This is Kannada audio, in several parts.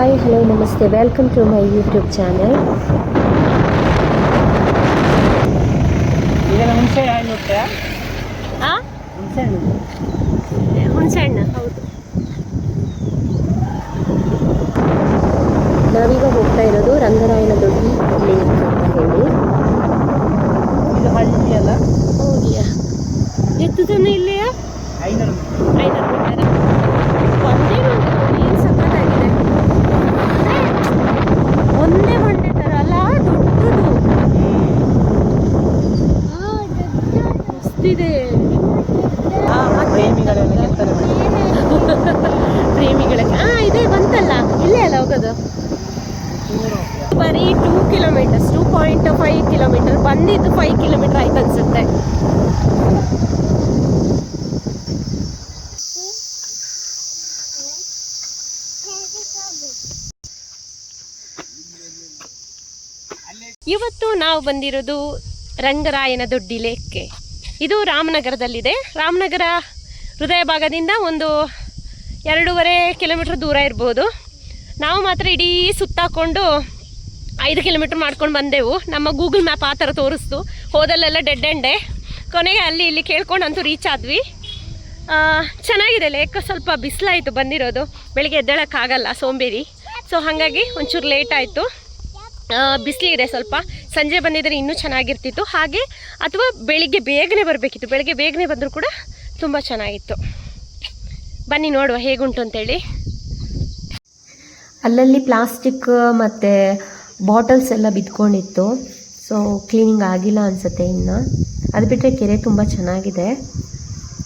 ಹಾಯ್ ಹಲೋ ನಮಸ್ತೆ welcome to my YouTube channel ಹೌದು. ನಾವೀಗ ಹೋಗ್ತಾ ಇರೋದು ರಂಗರಾಯನ ದೊಡ್ಡಿ ಕ್ಲಿನಿಕ್ ಅಂತ ಹೇಳಿ. ಇದು ಹಳ್ಳಿ ಅಲ್ಲ? ಹೌದಿಯಾ ಎತ್ತು ಜನ ಇಲ್ಲಿಯಾ ಐನೂರು ಐನೂರು ಮೀಟರ್ ಒಂದೇ ಬಂಡೆ ಏನು ಸಖತ್ತಾಗಿದೆ ಒಂದೇ ಬಂಡೆ ಥರ ಅಲ್ಲ ದೊಡ್ಡದು ಮಸ್ತಿದೆ ಆ, ಮತ್ತೆ ಪ್ರೇಮಿಗಳೆಲ್ಲ ಕೆತ್ತನೆ ಮಾಡಿ ಪ್ರೇಮಿಗಳಿಗೆ ಹಾ ಇದೆ ಬಂತಲ್ಲ ಅಲ್ಲ ಹೋಗೋದು? ಬರೀ two kilometres two point five kilometre ಬಂದಿದ್ದು ಫೈವ್ ಕಿಲೋಮೀಟರ್ ಆಯ್ತು ಅನ್ಸುತ್ತೆ. ಇವತ್ತು ನಾವು ಬಂದಿರೋದು ರಂಗರಾಯನ ದೊಡ್ಡಿ ಲೇಕ್ಗೆ. ಇದು ರಾಮನಗರದಲ್ಲಿದೆ. ರಾಮನಗರ ಹೃದಯ ಭಾಗದಿಂದ ಒಂದು ಎರಡೂವರೆ ಕಿಲೋಮೀಟರ್ ದೂರ ಇರ್ಬೋದು. ನಾವು ಮಾತ್ರ ಇಡೀ ಸುತ್ತಾಕೊಂಡು ಐದು ಕಿಲೋಮೀಟ್ರ್ ಮಾಡ್ಕೊಂಡು ಬಂದೆವು. ನಮ್ಮ ಗೂಗಲ್ ಮ್ಯಾಪ್ ಆ ಥರ ತೋರಿಸ್ತು. ಹೋದಲ್ಲೆಲ್ಲ ಡೆಡ್ ಎಂಡೆ ಕೊನೆಗೆ ಅಲ್ಲಿ ಇಲ್ಲಿ ಕೇಳ್ಕೊಂಡು ಅಂತೂ ರೀಚ್ ಆದ್ವಿ ಚೆನ್ನಾಗಿದೆ ಲೇಕ್ ಸ್ವಲ್ಪ ಬಿಸಿಲಾಯಿತು ಬಂದಿರೋದು. ಬೆಳಿಗ್ಗೆ ಎದ್ದೇಳೋಕ್ಕಾಗಲ್ಲ ಸೋಂಬೇರಿ. ಸೊ ಹಾಗಾಗಿ ಒಂಚೂರು ಲೇಟ್ ಆಯಿತು. ಬಿಸಿಲಿದೆ ಸ್ವಲ್ಪ. ಸಂಜೆ ಬಂದಿದ್ದರೆ ಇನ್ನೂ ಚೆನ್ನಾಗಿರ್ತಿತ್ತು. ಹಾಗೆ, ಅಥವಾ ಬೆಳಿಗ್ಗೆ ಬೇಗನೆ ಬರಬೇಕಿತ್ತು. ಬೆಳಿಗ್ಗೆ ಬೇಗನೆ ಬಂದರೂ ಕೂಡ ತುಂಬ ಚೆನ್ನಾಗಿತ್ತು. ಬನ್ನಿ ನೋಡುವ ಹೇಗುಂಟು ಅಂತೇಳಿ. ಅಲ್ಲಲ್ಲಿ ಪ್ಲಾಸ್ಟಿಕ್, ಮತ್ತು ಬಾಟಲ್ಸ್ ಎಲ್ಲ ಬಿದ್ಕೊಂಡಿತ್ತು ಸೊ ಕ್ಲೀನಿಂಗ್ ಆಗಿಲ್ಲ ಅನಿಸುತ್ತೆ ಇನ್ನು. ಅದು ಬಿಟ್ಟರೆ ಕೆರೆ ತುಂಬ ಚೆನ್ನಾಗಿದೆ.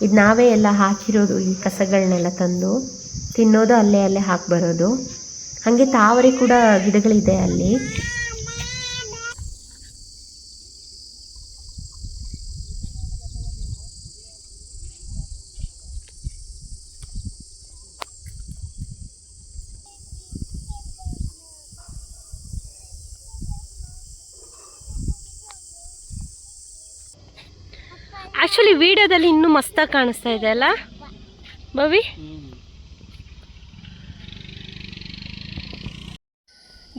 ಇದು ನಾವೇ ಎಲ್ಲ ಹಾಕಿರೋದು ಈ ಕಸಗಳನ್ನೆಲ್ಲ ತಂದು. ತಿನ್ನೋದು ಅಲ್ಲೇ ಅಲ್ಲೇ ಹಾಕಿ ಬರೋದು. ಹಾಗೆ ತಾವರೆ ಕೂಡ ಗಿಡಗಳಿದೆ ಅಲ್ಲಿ. ಆ್ಯಕ್ಚುಲಿ ವಿಡಿಯೋದಲ್ಲಿ ಇನ್ನೂ ಮಸ್ತಾಗಿ ಕಾಣಿಸ್ತಾ ಇದೆ ಅಲ್ಲ? ಬವಿ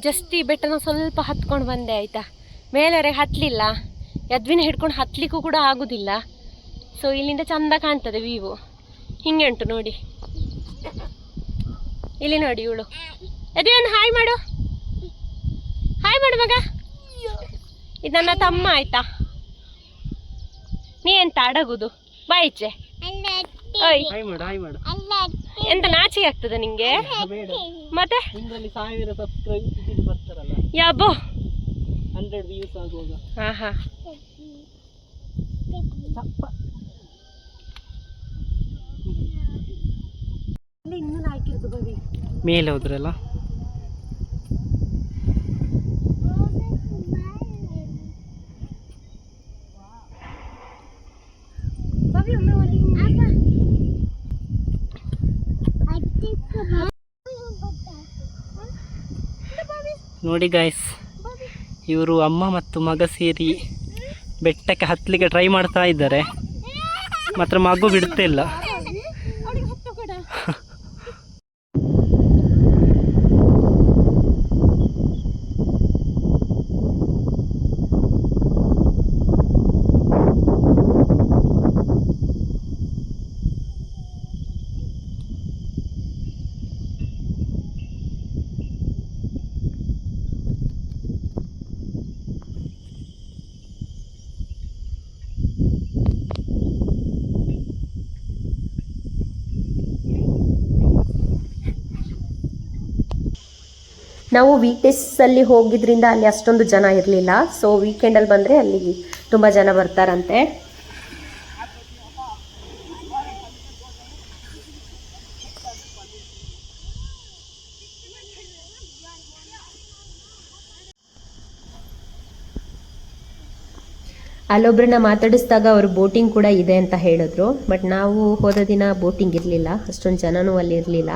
ಜಸ್ಟ್ ಈ ಬೆಟ್ಟನ ಸ್ವಲ್ಪ ಹತ್ಕೊಂಡು ಬಂದೆ, ಆಯಿತಾ? ಮೇಲೆವರೆಗೆ ಹತ್ತಲಿಲ್ಲ ಯದ್ವಿನ ಹಿಡ್ಕೊಂಡು ಹತ್ತಲಿಕ್ಕೂ ಕೂಡ ಆಗೋದಿಲ್ಲ. ಸೊ ಇಲ್ಲಿಂದ ಚಂದ ಕಾಣ್ತದೆ ವೀವು ಹಿಂಗೆ ಉಂಟು ನೋಡಿ. ಇಲ್ಲಿ ನೋಡಿ ಇವಳು. ಯದ್ವಿನ ಹಾಯ್ ಮಾಡು. ಹಾಯ್ ಮಾಡು ಮಗ. ಇದು ನನ್ನ ತಮ್ಮ, ಆಯ್ತಾ? ನೀ ಎಂತ ಅಡಗುದು? ಬಾಯಿಚೆ ಓಯ್ ಎಂತ ನಾಚಿಕೆ ಆಗ್ತದೆ ನಿಂಗೆ? ಮತ್ತೆ? ಸಾವಿರ ಸಬ್ಸ್ಕ್ರೈಬ್ ಬರ್ತಾರಲ್ಲ. ಯಾಬೋ? ಹಂಡ್ರೆಡ್ ವ್ಯೂಸ್ ಆಗುವಾಗ. ಹಾ ಹಾ ಮೇಲೆ ಹೋದ್ರಲ್ಲ? ನೋಡಿ ಗಾಯ್ಸ್ ಇವರು ಅಮ್ಮ ಮತ್ತು ಮಗ ಸೇರಿ ಬೆಟ್ಟಕ್ಕೆ ಹತ್ತಲಿಕ್ಕೆ ಟ್ರೈ ಮಾಡ್ತಾ ಇದ್ದಾರೆ. ಮಾತ್ರ ಮಗು ಬಿಡ್ತಾ ಇಲ್ಲ ನಾವು ವೀಕ್ಡೇಸಲ್ಲಿ ಹೋಗಿದ್ರಿಂದ ಅಲ್ಲಿ ಅಷ್ಟೊಂದು ಜನ ಇರಲಿಲ್ಲ. ಸೊ ವೀಕೆಂಡಲ್ಲಿ ಬಂದರೆ ಅಲ್ಲಿ ತುಂಬ ಜನ ಬರ್ತಾರಂತೆ. ಅಲ್ಲೊಬ್ಬರನ್ನ ಮಾತಾಡಿಸಿದಾಗ ಅವರು ಬೋಟಿಂಗ್ ಕೂಡ ಇದೆ ಅಂತ ಹೇಳಿದ್ರು. ಬಟ್ ನಾವು ಹೋದ ದಿನ ಬೋಟಿಂಗ್ ಇರಲಿಲ್ಲ. ಅಷ್ಟೊಂದು ಜನನೂ ಅಲ್ಲಿ ಇರಲಿಲ್ಲ.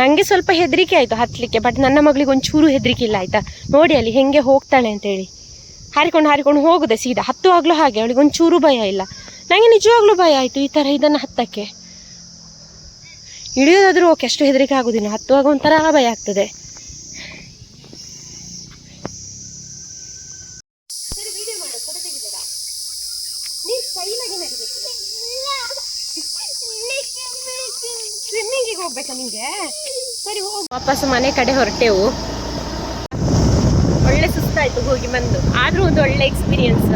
ನನಗೆ ಸ್ವಲ್ಪ ಹೆದರಿಕೆ ಆಯಿತು ಹತ್ತಲಿಕ್ಕೆ ಬಟ್ ನನ್ನ ಮಗಳಿಗೆ ಒಂಚೂರು ಹೆದರಿಕೆ ಇಲ್ಲ ಆಯಿತಾ? ನೋಡಿ ಅಲ್ಲಿ ಹೆಂಗೆ ಹೋಗ್ತಾಳೆ ಅಂತೇಳಿ. ಹಾರಿಕೊಂಡು ಹಾರಿಕೊಂಡು ಹೋಗುದೆ ಸೀದಾ. ಹತ್ತುವಾಗಲೂ ಹಾಗೆ, ಅವಳಿಗೆ ಒಂಚೂರು ಭಯ ಇಲ್ಲ. ನನಗೆ ನಿಜವಾಗ್ಲೂ ಭಯ ಆಯಿತು ಈ ಥರ ಇದನ್ನು ಹತ್ತಕ್ಕೆ. ಇಳಿಯೋದಾದರೂ ಓಕೆ ಅಷ್ಟು ಹೆದರಿಕೆ ಆಗೋದಿಲ್ಲ. ಹತ್ತುವಾಗ ಒಂಥರ ಭಯ ಆಗ್ತದೆ. ಹೋಗ್ಬೇಕಾ ನಿಂಗೆ? ಸರಿ ವಾಪಸ್ ಮನೆ ಕಡೆ ಹೊರಟೆವು. ಒಳ್ಳೆ ಸುಸ್ತಾಯ್ತು ಹೋಗಿ ಬಂದು. ಆದ್ರೂ ಒಂದು ಒಳ್ಳೆ ಎಕ್ಸ್ಪೀರಿಯನ್ಸ್